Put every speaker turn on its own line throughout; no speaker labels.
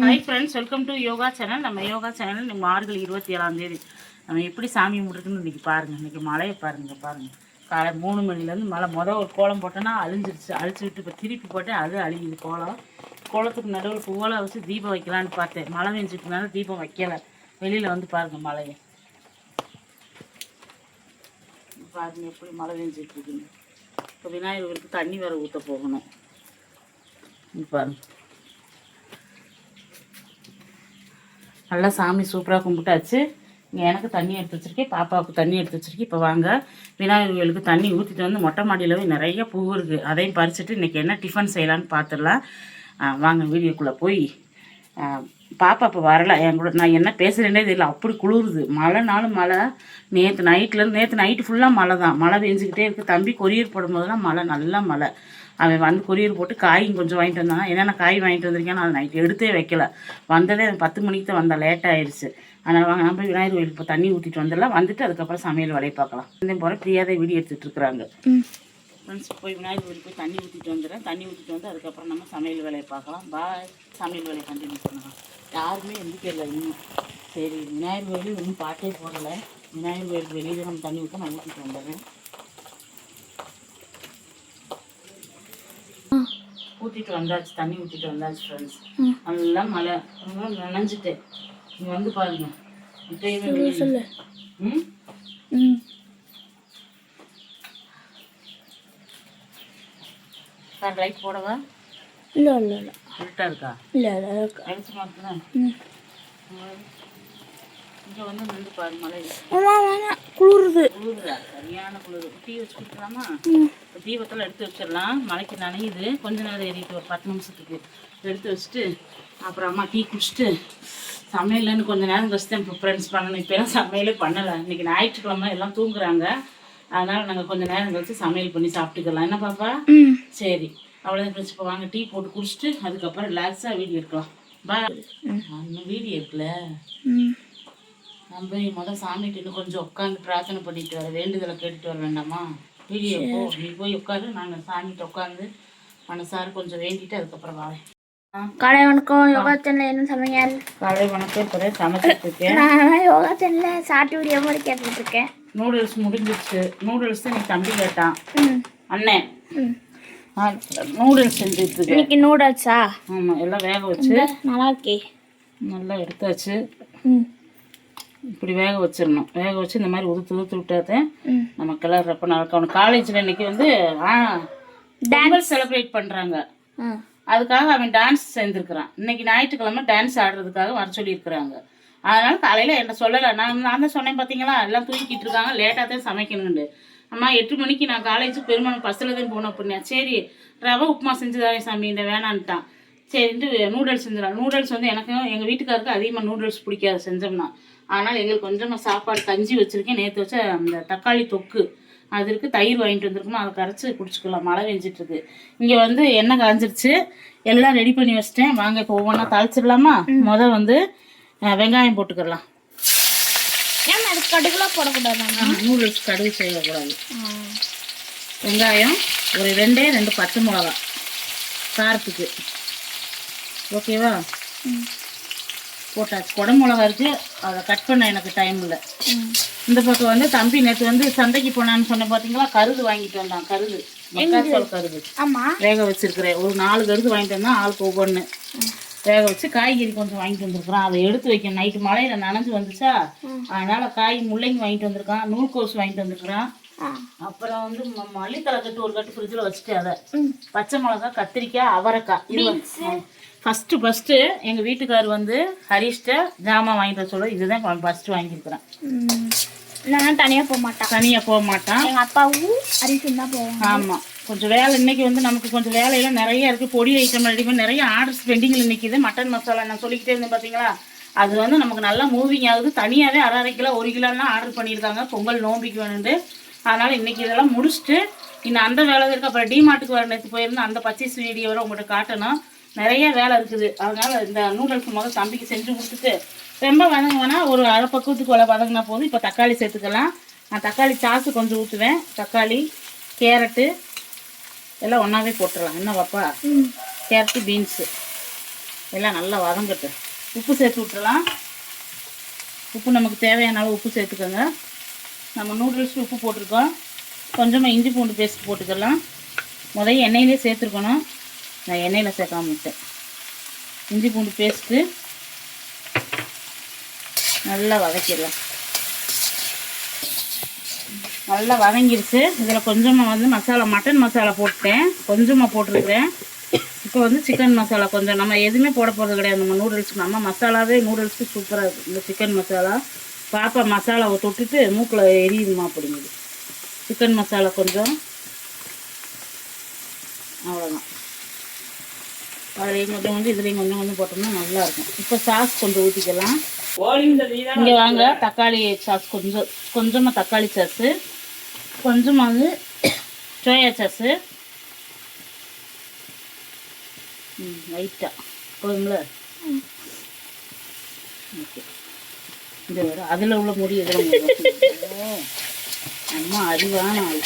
Hi friends welcome to yoga channel நம்ம yoga channel நம்ம மார்கழி இருபத்தி ஏழாம் தேதி. நம்ம எப்படி சாமி கும்பிட்றதுன்னு இன்றைக்கி பாருங்கள் இன்றைக்கி மழையை பாருங்கள் பாருங்கள் காலை மூணு மணிலேருந்து மழை. மொதல் ஒரு கோலம் போட்டோன்னா அழிஞ்சிருச்சு. அழிச்சு விட்டு இப்போ திருப்பி போட்டேன். அது அழியுது கோலம். கோலத்துக்கு நடுவில் பூவலை வச்சு தீபம் வைக்கலான்னு பார்த்தேன். மழை பெஞ்சிட்டனால தீபம் வைக்கலை. வெளியில் வந்து பாருங்கள் மழையை. பாருங்க எப்படி மழை பெஞ்சிட்டு இருக்குங்க இப்போ விநாயகருக்கு தண்ணி வர ஊற்ற போகணும். பாருங்கள் நல்லா சாமி சூப்பராக கும்பிட்டாச்சு. இங்கே எனக்கு தண்ணி எடுத்து வச்சிருக்கேன் பாப்பாவுக்கு தண்ணி எடுத்து வச்சிருக்கேன். இப்போ வாங்க. விநாயகர் கோயிலுக்கு தண்ணி ஊற்றிட்டு வந்து மொட்டை மாடியில் போய் நிறைய பூ இருக்குது அதையும் பறிச்சுட்டு இன்றைக்கி என்ன டிஃபன் செய்யலான்னு பார்த்துடலாம் வாங்க வீடியோக்குள்ளே போய். பாப்பா இப்போ வரல. என் கூட நான் என்ன பேசுகிறேன்னே தெரியல. அப்படி குளிருது. மழைனாலும் மழை. நேற்று நைட்லேருந்து நேற்று நைட்டு ஃபுல்லாக மழை தான் மழை பெஞ்சிக்கிட்டே இருக்குது தம்பி கொரியர் போடும்போதெல்லாம் மழை. நல்லா மழை. அவன் வந்து கொரியர் போட்டு காயும் கொஞ்சம் வாங்கிட்டு வந்தான். என்னென்ன காய் வாங்கிட்டு வந்திருக்கேன் அது நைட் எடுத்தே வைக்கல. வந்ததே பத்து மணிக்கு தான் வந்தேன் லேட் ஆயிடுச்சு. அதனால் வாங்க நம்ம விநாயகர் கோயிலுக்கு இப்போ தண்ணி ஊற்றிட்டு வந்துடலாம். வந்துட்டு அதுக்கப்புறம் சமையல் வேலையை பார்க்கலாம். இந்த போகிற ஃப்ரீயாக வீடியோ எடுத்துகிட்டு இருக்கிறாங்க. ஃப்ரெண்ட்ஸ் போய் விநாயகர் கோயிலுக்கு போய் தண்ணி ஊற்றிட்டு வந்துடுறேன். தண்ணி ஊற்றிட்டு வந்து அதுக்கப்புறம் நம்ம சமையல் வேலையை பார்க்கலாம். பாய் சமையல் வேலையை கண்டினியூ பண்ணலாம். யாருமே எந்திரிக்கல இன்னும் சரி விநாயகர் கோயில் இன்னும் பாட்டே போடலை. விநாயகர் கோயிலுக்கு வெளியில் நம்ம தண்ணி ஊற்ற நான் ஊற்றிட்டு வந்துடுறேன். ஊற்றிட்டு வந்தாச்சு தண்ணி ஊற்றிட்டு வந்தாச்சு ஃப்ரெண்ட்ஸ் நல்லா மழை நல்லா நனைஞ்சிட்டேன். இங்கே வந்து பாருங்க. ம்?
ம்.
சார் லைட் போடவா?
இல்லை இல்லை இல்லை.
இருக்கா?
இல்லை இல்லை இருக்கு. ம்.
இங்கே வந்து நின்று பாரு
வேணாம் குளிருது.
குளிருதா? சரியான குளிர். டீ வச்சு கொடுக்கலாமா? தீபத்தில் எடுத்து வச்சிடலாம். மழைக்கு நனையுது. கொஞ்ச நேரம் ஏறிட்டு ஒரு பத்து நிமிஷத்துக்கு எடுத்து வச்சுட்டு அப்புறம் அம்மா டீ குடிச்சிட்டு சமையல்னு கொஞ்ச நேரம் கழிச்சு தான் இப்போ ஃப்ரெண்ட்ஸ் பண்ணணும். இப்போ எல்லாம் சமையலே பண்ணலை. இன்றைக்கி ஞாயிற்றுக்கிழமை எல்லாம் தூங்குறாங்க. அதனால் நாங்கள் கொஞ்ச நேரம் கழிச்சு சமையல் பண்ணி சாப்பிட்டுக்கலாம். என்ன பாப்பா? சரி. அவ்வளோதான் இப்போ வாங்க டீ போட்டு குடிச்சிட்டு அதுக்கப்புறம் ரிலாக்ஸாக வீடியோ எடுக்கலாம். பா இன்னும் வீடியோ இருக்குல்ல நம்ம முதல் சாமிகிட்ட இன்னும் கொஞ்சம் உட்காந்து பிரார்த்தனை பண்ணிட்டு வர வேண்டுதலை கேட்டுட்டு வர வேண்டாமா? வீடியோ போ நீ போய் உட்காரு. நாங்கள் சாமிகிட்ட உட்காந்து மனசார கொஞ்சம் வேண்டிட்டு அதுக்கப்புறம் வரேன்
காலை வணக்கம். யோகா சேனல் என்ன சமையல்?
காலை வணக்கம். இப்போ சமைச்சிட்டு இருக்கேன்.
நான் யோகா சேனலில் ஷார்ட் வீடியோ மாதிரி கேட்டுட்டு இருக்கேன்.
நூடுல்ஸ் முடிஞ்சிருச்சு நூடுல்ஸ் நீ தம்பி கேட்டான்.
ம்.
நூடுல்ஸ் செஞ்சுட்டு இருக்கேன்.
இன்னைக்கு நூடுல்ஸா?
ஆமாம் எல்லாம் வேக வச்சு
நல்லா இருக்கே
நல்லா எடுத்தாச்சு.
ம்.
இப்படி வேக வச்சிடணும் வேக வச்சு இந்த மாதிரி உதுத்து உதுத்து விட்டாதான்
ம்.
நம்ம கிளறப்ப நடக்கணும் காலேஜில் இன்னைக்கு வந்து டான்ஸ் செலிப்ரேட் பண்ணுறாங்க அதுக்காக அவன் டான்ஸ் சேர்ந்துருக்கிறான். இன்னைக்கு ஞாயிற்றுக்கிழமை டான்ஸ் ஆடுறதுக்காக வர சொல்லியிருக்கிறாங்க. அதனால காலையில் என்ன சொல்லலை. நான் நான் தான் சொன்னேன் பார்த்தீங்களா எல்லாம் தூக்கிட்டு இருக்காங்க. லேட்டாக தான் சமைக்கணுண்டு அம்மா எட்டு மணிக்கு நான் காலேஜ் பெருமாள் பஸ்ஸில் தான் போனேன் அப்படின்னா சரி ரவை உப்புமா செஞ்சு தரேன் சாமி இந்த வேணான்ட்டான். சரின்ட்டு நூடுல்ஸ் செஞ்சிடலாம் நூடுல்ஸ் வந்து எனக்கும் எங்கள் வீட்டுக்காருக்கு அதிகமாக நூடுல்ஸ் பிடிக்காது செஞ்சோம்னா. அதனால் எங்களுக்கு கொஞ்சமாக சாப்பாடு கஞ்சி வச்சுருக்கேன். நேற்று வச்ச அந்த தக்காளி தொக்கு. அது இருக்குது தயிர் வாங்கிட்டு வந்திருக்கோம். அதை கரைச்சி குடிச்சிக்கலாம். மழை பெஞ்சிட்டு இருக்கு இங்கே வந்து எண்ணெய் காஞ்சிருச்சு. எல்லாம் ரெடி பண்ணி வச்சிட்டேன். வாங்க இப்போ ஒவ்வொன்றா தாளிச்சிடலாமா? முத வந்து வெங்காயம் போட்டுக்கலாம்.
ஏன் அது கடுகுலாம் போடக்கூடாதா
நூடுல்ஸ் கடுகு செய்யக்கூடாது. வெங்காயம் ஒரு ரெண்டே ரெண்டு பச்சை மிளகா காரத்துக்கு. ஓகேவா?
ம்.
போட்டாச்சு. குடை மிளகா இருக்குது அதை கட் பண்ண எனக்கு டைம் இல்லை. இந்த பக்கம் வந்து தம்பி நேற்று வந்து சந்தைக்கு போனான்னு சொன்னேன் பார்த்தீங்களா கருது வாங்கிட்டு வந்தான். கருது. மக்காச்சோள கருது. வேக வச்சிருக்கிறேன். ஒரு நாலு கருது வாங்கிட்டு வந்தான் ஆளுக்கு ஒவ்வொன்று வேக வச்சு காய்கறி கொஞ்சம் வாங்கிட்டு வந்திருக்கிறான். அதை எடுத்து வைக்கணும். நைட்டு மழையில் நனைஞ்சு வந்துச்சா? அதனால காய் முள்ளங்கி வாங்கிட்டு வந்திருக்கான். நூல்கோஸ் வாங்கிட்டு வந்திருக்கிறான். அப்புறம் வந்து மல்லித்தலை கட்டு ஒரு கட்டு ஃப்ரிட்ஜில் வச்சுட்டு அதை. பச்சை மிளகா கத்திரிக்காய் அவரைக்காய். இது ஃபஸ்ட்டு ஃபஸ்ட்டு எங்கள் வீட்டுக்கார் வந்து ஹரிஷ்ட ஜாமான் வாங்கிட்டு வர சொல்ல இதுதான் ஃபஸ்ட்டு வாங்கியிருக்கிறேன்
நான் தனியாக போக மாட்டான்
தனியாக போக மாட்டான்
எங்கள் அப்பாவும் அரிசும் தான் போவாங்க.
ஆமாம் கொஞ்சம் வேலை இன்னைக்கு வந்து நமக்கு கொஞ்சம் வேலையெல்லாம் நிறைய இருக்குது பொடி ஐட்டம் பண்ணி நிறைய ஆர்டர்ஸ் பெண்டிங்கில் நிற்கிது மட்டன் மசாலா நான் சொல்லிக்கிட்டே இருந்தேன் பார்த்தீங்களா அது வந்து நமக்கு நல்லா மூவிங் ஆகுது. தனியாகவே அரை அரை கிலோ ஒரு கிலோலாம் ஆர்டர் பண்ணியிருக்காங்க. பொங்கல் நோம்பிக்கு வேணுண்டு அதனால் இன்னைக்கு இதெல்லாம் முடிச்சுட்டு இன்னும் அந்த வேலை இருக்குது அப்புறம் டிமார்ட்டுக்கு வர நேற்று போயிருந்தேன். அந்த பர்ச்சேஸ் வீடியோ வரை உங்கள்கிட்ட காட்டணும். நிறைய வேலை இருக்குது. அதனால் இந்த நூடுல்ஸ் முதல்ல தம்பிக்கு செஞ்சு கொடுத்துட்டு ரொம்ப வதங்கினா ஒரு அரை பக்குவத்துக்கு உள்ள வதங்கினா போதும். இப்போ தக்காளி சேர்த்துக்கலாம். நான் தக்காளி சாஸு கொஞ்சம் ஊற்றுவேன் தக்காளி கேரட்டு எல்லாம் ஒன்றாவே போட்டுடலாம் என்ன பாப்பா? Carrot beans. எல்லாம் நல்லா வதங்கட்டும். உப்பு சேர்த்து விட்டுறலாம் உப்பு நமக்கு தேவையான அளவு உப்பு சேர்த்துக்கோங்க. நம்ம நூடுல்ஸ்க்கு உப்பு போட்டிருக்கோம். கொஞ்சமாக இஞ்சி பூண்டு பேஸ்ட் போட்டுக்கலாம். முதல்ல எண்ணெயிலே சேர்த்துருக்கணும். நான் எண்ணெயில் சேர்க்காம விட்டேன். இஞ்சி பூண்டு பேஸ்ட்டு நல்லா வதக்கிடலாம். நல்லா வதங்கிருச்சு. இதில் கொஞ்சமாக வந்து மசாலா மட்டன் மசாலா போட்டேன் கொஞ்சமாக போட்டிருக்கிறேன். இப்போ வந்து சிக்கன் மசாலா கொஞ்சம் நம்ம எதுவுமே போட போகிறது கிடையாது. நம்ம நூடுல்ஸ்க்கு நம்ம மசாலாவே நூடுல்ஸ்க்கு சூப்பராக இருக்குது இந்த சிக்கன் மசாலா. பாப்பா மசாலாவை தொட்டுட்டு மூக்கில் எரியுமா அப்படிங்குது. சிக்கன் மசாலா கொஞ்சம். அவ்வளோதான் அதுலேயும் கொஞ்சம் கொஞ்சம் இதுலேயும் கொஞ்சம் கொஞ்சம் போட்டோம்னா நல்லா இருக்கும் இப்போ சாஸ் கொஞ்சம் ஊற்றிக்கலாம் இங்கே வாங்க தக்காளி சாஸ் கொஞ்சம் கொஞ்சமாக தக்காளி சாஸு கொஞ்சமாக வந்து சோயா சாஸு ம் லைட்டாக போதுங்களா ஓகே. அதில் உள்ள முடி இதில் அம்மா அறிவான ஆள்.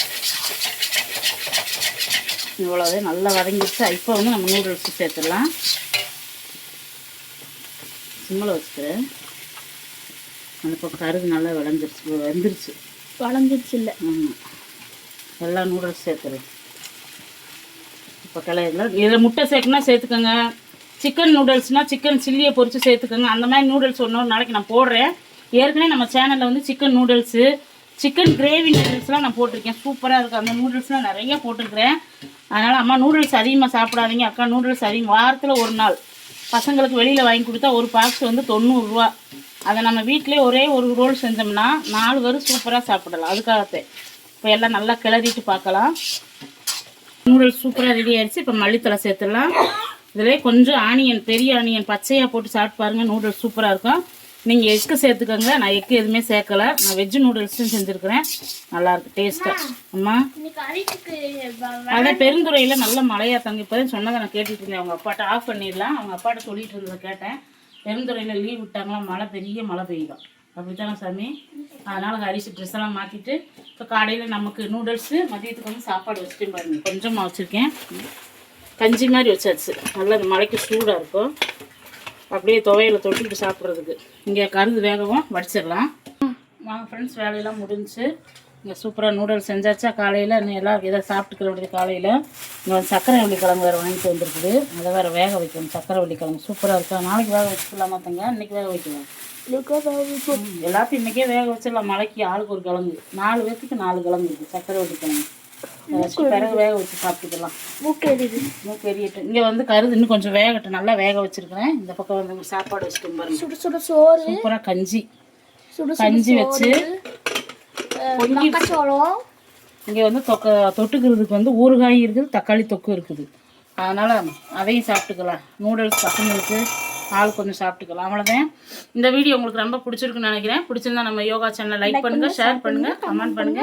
இவ்வளோவே நல்லா வதங்கிடுச்சு. இப்போ வந்து நம்ம நூடுல்ஸ் சேர்த்துடலாம். சிம்மில் வச்சுக்கிறேன். அந்த பக்கம் கருது நல்லா விளைஞ்சிருச்சு வெந்துருச்சு.
வளர்ந்துருச்சு இல்லை.
ஆமாம் எல்லா நூடுல்ஸ் சேர்த்துறேன் இப்போ கிளையில இதில் முட்டை சேர்க்கணும்னா சேர்த்துக்கோங்க. சிக்கன் நூடுல்ஸ்னால் சிக்கன் சில்லியை பொரித்து சேர்த்துக்கோங்க. அந்த மாதிரி நூடுல்ஸ் ஒன்று நாளைக்கு நான் போடுறேன். ஏற்கனவே நம்ம சேனலில் வந்து சிக்கன் நூடுல்ஸு சிக்கன் கிரேவி நூடுல்ஸ்லாம் நான் போட்டிருக்கேன். சூப்பராக இருக்குது அந்த நூடுல்ஸ்லாம் நிறைய போட்டிருக்கிறேன். அதனால் அம்மா நூடுல்ஸ் அதிகமாக சாப்பிடாதீங்க. அக்கா நூடுல்ஸ் அதிகம். வாரத்தில் ஒரு நாள். பசங்களுக்கு வெளியில் வாங்கி கொடுத்தா ஒரு பாக்ஸ் வந்து தொண்ணூறுரூவா அதை நம்ம வீட்டிலே ஒரே ஒரு ரோல் செஞ்சோம்னா நாலு பேரும் சூப்பராக சாப்பிடலாம். அதுக்காகத்தே. இப்போ எல்லாம் நல்லா கிளறிட்டு பார்க்கலாம். நூடுல்ஸ் சூப்பராக ரெடி ஆகிடுச்சு இப்போ மல்லித்தலை சேர்த்துடலாம். இதிலே கொஞ்சம் ஆனியன் பெரிய ஆனியன் பச்சையாக போட்டு சாப்பிட்டு பாருங்கள் நூடுல்ஸ் சூப்பராக இருக்கும். நீங்கள் எக்கு சேர்த்துக்கோங்க. நான் எக்கு எதுவுமே சேர்க்கல. நான் வெஜ்ஜு நூடுல்ஸும் செஞ்சுருக்கிறேன். நல்லாயிருக்கு டேஸ்ட்டாக அம்மா? அதான் பெருந்துறையில் நல்ல மழையாக தங்க சொன்னதை நான் கேட்டுட்டு இருந்தேன். அவங்க அப்பாட்ட ஆஃப் பண்ணிடலாம். அவங்க அப்பாட்ட சொல்லிட்டு இருந்ததை கேட்டேன். பெருந்துறையில் லீவ் விட்டாங்களாம் மழை பெரிய மழை பெய்யும் அப்படித்தானே சாமி? அதனால் அரிசி ட்ரெஸ் எல்லாம் மாற்றிட்டு இப்போ காலையில் நமக்கு நூடுல்ஸு மதியத்துக்கு வந்து சாப்பாடு வச்சுட்டு பாருங்க. கொஞ்சமாக வச்சுருக்கேன். கஞ்சி மாதிரி வச்சாச்சு. நல்லா மழைக்கு சூடாக இருக்கும். அப்படியே துவையில தொட்டுக்கிட்டு சாப்பிட்றதுக்கு. இங்கே கருது வேகவும் வடிச்சிடலாம். வாங்க ஃப்ரெண்ட்ஸ் வேலையெல்லாம் முடிஞ்சுச்சு இங்கே சூப்பராக நூடுல்ஸ் செஞ்சாச்சா காலையில்? இன்னும் எல்லாம் எதாவது சாப்பிட்டுக்கிற வேண்டியது காலையில். இங்கே வந்து சக்கரை வள்ளிக்கிழங்கு வேறு வாங்கிட்டு வந்திருக்குது. அதை வேறு வேக வைக்கணும். சக்கரை வள்ளிக்கிழங்கு சூப்பராக இருக்கா. நாளைக்கு வேக வச்சுக்கலாமா தங்க? இன்னைக்கு வேக வைக்கலாம். எல்லாத்தையும் இன்றைக்கே வேக வச்சிடலாம். மலைக்கு ஆளுக்கு ஒரு கிழங்கு. நாலு பேர்த்துக்கு நாலு கிழங்கு இருக்குது சக்கரை வள்ளிக்கிழங்கு. பிறகு வேக வச்சு சாப்பிட்டுக்கலாம்.
மூக்கெரியுது.
மூக்கு எரியட்டும் இங்கே வந்து கருது இன்னும் கொஞ்சம் வேகட்டும். நல்லா வேக வச்சிருக்கிறேன். இந்த பக்கம் வந்து சாப்பாடு வச்சுட்டு பாருங்க.
சுடு சுடு சோறு.
சூப்பராக கஞ்சி.
சுடு
கஞ்சி வச்சு
மக்காச்சோளம்.
இங்கே வந்து தொக்க தொட்டுக்கிறதுக்கு வந்து ஊறுகாய் இருக்குது தக்காளி தொக்கு இருக்குது. அதனால் அதையும் சாப்பிட்டுக்கலாம். நூடுல்ஸ் பசங்களுக்கு ஆள் கொஞ்சம் சாப்பிட்டுக்கலாம். அவ்வளோதான் இந்த வீடியோ உங்களுக்கு ரொம்ப பிடிச்சிருக்குன்னு நினைக்கிறேன். பிடிச்சிருந்தா நம்ம யோகா சேனல் லைக் பண்ணுங்க ஷேர் பண்ணுங்க கமெண்ட் பண்ணுங்க.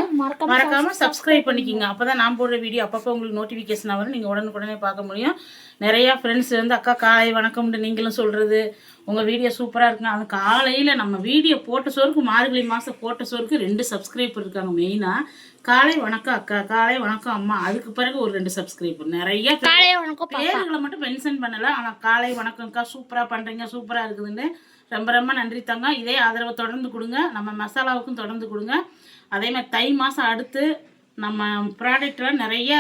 மறக்காம
சப்ஸ்கிரைப் பண்ணிக்கிங்க. அப்பதான் நான் போடுற வீடியோ அப்பப்போ உங்களுக்கு நோட்டிஃபிகேஷன் வரும். நீங்கள் உடனுக்குடனே பார்க்க முடியும். நிறையா ஃப்ரெண்ட்ஸ் வந்து அக்கா காலை வணக்கம்னு நீங்களும் சொல்கிறது உங்கள் வீடியோ சூப்பராக இருக்குங்க அது காலையில் நம்ம வீடியோ போட்ட சோறுக்கு மார்கழி மாதம் போட்ட சோறுக்கு ரெண்டு சப்ஸ்கிரைபர் இருக்காங்க மெயினாக காலை வணக்கம் அக்கா காலை வணக்கம் அம்மா. அதுக்கு பிறகு ஒரு ரெண்டு சப்ஸ்கிரைபர் நிறைய பேர்களை மட்டும் மென்ஷன் பண்ணல. ஆனால் காலை வணக்கம்க்கா சூப்பராக பண்ணுறீங்க சூப்பராக இருக்குதுன்னு. ரொம்ப ரொம்ப நன்றி தங்க இதே ஆதரவை தொடர்ந்து கொடுங்க. நம்ம மசாலாவுக்கும் தொடர்ந்து கொடுங்க. அதே மாதிரி தை மாதம் அடுத்து நம்ம ப்ராடக்ட்லாம் நிறைய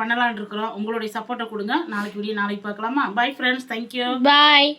பண்ணலான் இருக்கிறோம். உங்களுடைய சப்போர்ட்டை கொடுங்க. நாளைக்கு வீடியோ நாளைக்கு பார்க்கலாமா? Bye friends thank you
bye